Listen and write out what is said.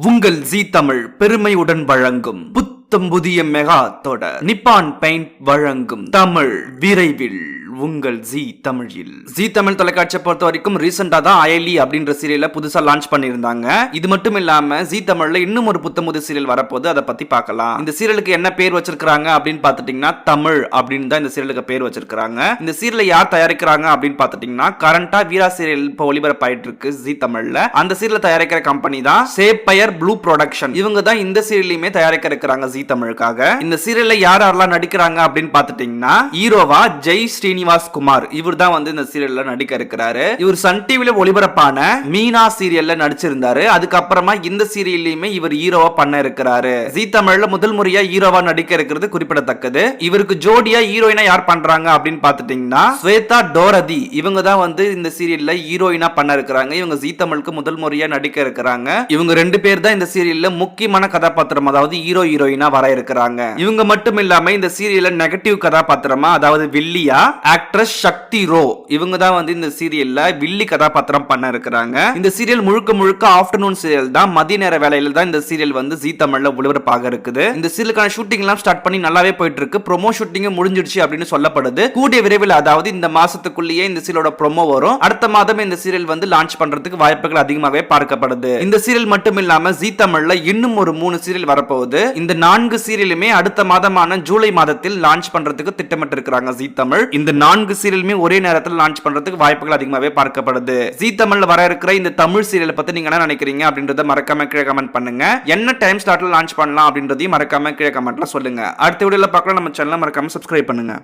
உங்கள் ஜி தமிழ் பெருமையுடன் வழங்கும் புத்தம் புதிய மெகா தொடர். நிப்பான் பெயிண்ட் வழங்கும் தமிழ் விரைவில். உங்கள் ஜி தமிழில். ஜி தமிழ் தொலைக்காட்சியை பொறுத்த வரைக்கும் ரீசெண்டா தான் அயலி அப்படின்ற சீரியலை புதுசா லான்ச் பண்ணியிருந்தாங்க. இது மட்டும் இல்லாம ஜி தமிழ்ல இன்னும் ஒரு புத்தமுது சீரியல் வரப்போது அதை பத்தி பார்க்கலாம். இந்த சீரியலுக்கு என்ன பேர் வச்சிருக்காங்க அப்படின்னு பாத்துட்டீங்கன்னா தமிழ் அப்படின்னு தான் இந்த சீரியலுக்கு பேர் வச்சிருக்காங்க இந்த சீரியலை யார் தயாரிக்கிறாங்க அப்படின்னு பாத்துட்டீங்கன்னா கரண்டா வீரா சீரியல் இப்போ ஒளிபரப்பாயிட்டு இருக்கு ஜி தமிழ்ல. அந்த சீரியலை தயாரிக்கிற கம்பெனி தான் சேப்பயர் ப்ளூ ப்ரொடக்ஷன் இவங்க தான் இந்த சீரியலையுமே தயாரிக்க இருக்கிறாங்க ஜி தமிழுக்காக. இந்த சீரியல்ல யார் யாரெல்லாம் நடிக்கிறாங்க அப்படின்னு பார்த்துட்டீங்கன்னா ஹீரோவா ஜெய் ஸ்ரீனி ஸ்ரீனிவாஸ் குமார். இவர் தான் வந்து இந்த சீரியல்ல நடிக்க இருக்கிறாரு. இவர் சன் டிவில ஒளிபரப்பான மீனா சீரியல்ல நடிச்சிருந்தாரு. அதுக்கப்புறமா இந்த சீரியல்லையுமே இவர் ஹீரோவா பண்ண இருக்கிறாரு. ஜி தமிழ்ல முதல் முறையா ஹீரோவா நடிக்க இருக்கிறது குறிப்பிடத்தக்கது. இவருக்கு ஜோடியா ஹீரோயினா யார் பண்றாங்க அப்படின்னு பார்த்துட்டீங்கன்னா ஸ்வேதா டோரதி. இவங்க தான் வந்து இந்த சீரியல்ல ஹீரோயினா பண்ண இருக்கிறாங்க. இவங்க ஜி தமிழுக்கு முதல் முறையா நடிக்க இருக்கிறாங்க. இவங்க ரெண்டு பேர் தான் இந்த சீரியல்ல முக்கியமான கதாபாத்திரம் அதாவது ஹீரோ ஹீரோயினா வர இருக்கிறாங்க. இவங்க மட்டும் இல்லாம இந்த சீரியல்ல நெகட்டிவ் கதாபாத்திரமா அதாவது வில்லியா ஆக்ட்ரஸ் சக்தி ரோ இவங்க தான் வந்து இந்த சீரியல்ல வில்லி கதாபாத்திரம் பண்ண இருக்கிறாங்க. இந்த சீரியல் முழுக்க முழுக்க ஆஃப்டர்நூன் சீரியல் தான். மதிய நேர வேலையில தான் இந்த சீரியல் வந்து ஜி தமிழ்ல ஒளிபரப்பாக இருக்குது. இந்த சீரியலுக்கான ஷூட்டிங் எல்லாம் ஸ்டார்ட் பண்ணி நல்லாவே போயிட்டு இருக்கு. ப்ரோமோ ஷூட்டிங் முடிஞ்சிடுச்சு அப்படின்னு சொல்லப்படுது. கூடிய விரைவில் அதாவது இந்த மாசத்துக்குள்ளேயே இந்த சீரியலோட ப்ரோமோ வரும். அடுத்த மாதம் இந்த சீரியல் வந்து லான்ச் பண்றதுக்கு வாய்ப்புகள் அதிகமாகவே பார்க்கப்படுது. இந்த சீரியல் மட்டும் இல்லாம ஜி தமிழ்ல இன்னும் ஒரு மூணு சீரியல் வரப்போகுது. இந்த நான்கு சீரியலுமே அடுத்த மாதமான ஜூலை மாதத்தில் லான்ச் பண்றதுக்கு திட்டமிட்டு இருக்கிறாங்க ஜி தமிழ். இந்த நான்கு சீரியலுமே ஒரே நேரத்தில் லான்ச் பண்றதுக்கு வாய்ப்புகள் அதிகமாகவே பார்க்கப்படுது. ஜி தமிழ்ல வர இருக்கிற இந்த தமிழ் சீரியலை பத்தி நீங்க என்ன நினைக்கிறீங்க அப்படின்றத மறக்காம கீழே கமெண்ட் பண்ணுங்க. என்ன டைம் ஸ்லாட்ல லான்ச் பண்ணலாம் அப்படின்றதையும் மறக்காம கீழே கமெண்ட்ல சொல்லுங்க. அடுத்த வீடியோல பார்க்கலாம் நம்ம சேனலை மறக்காம சப்ஸ்கிரைப் பண்ணுங்க.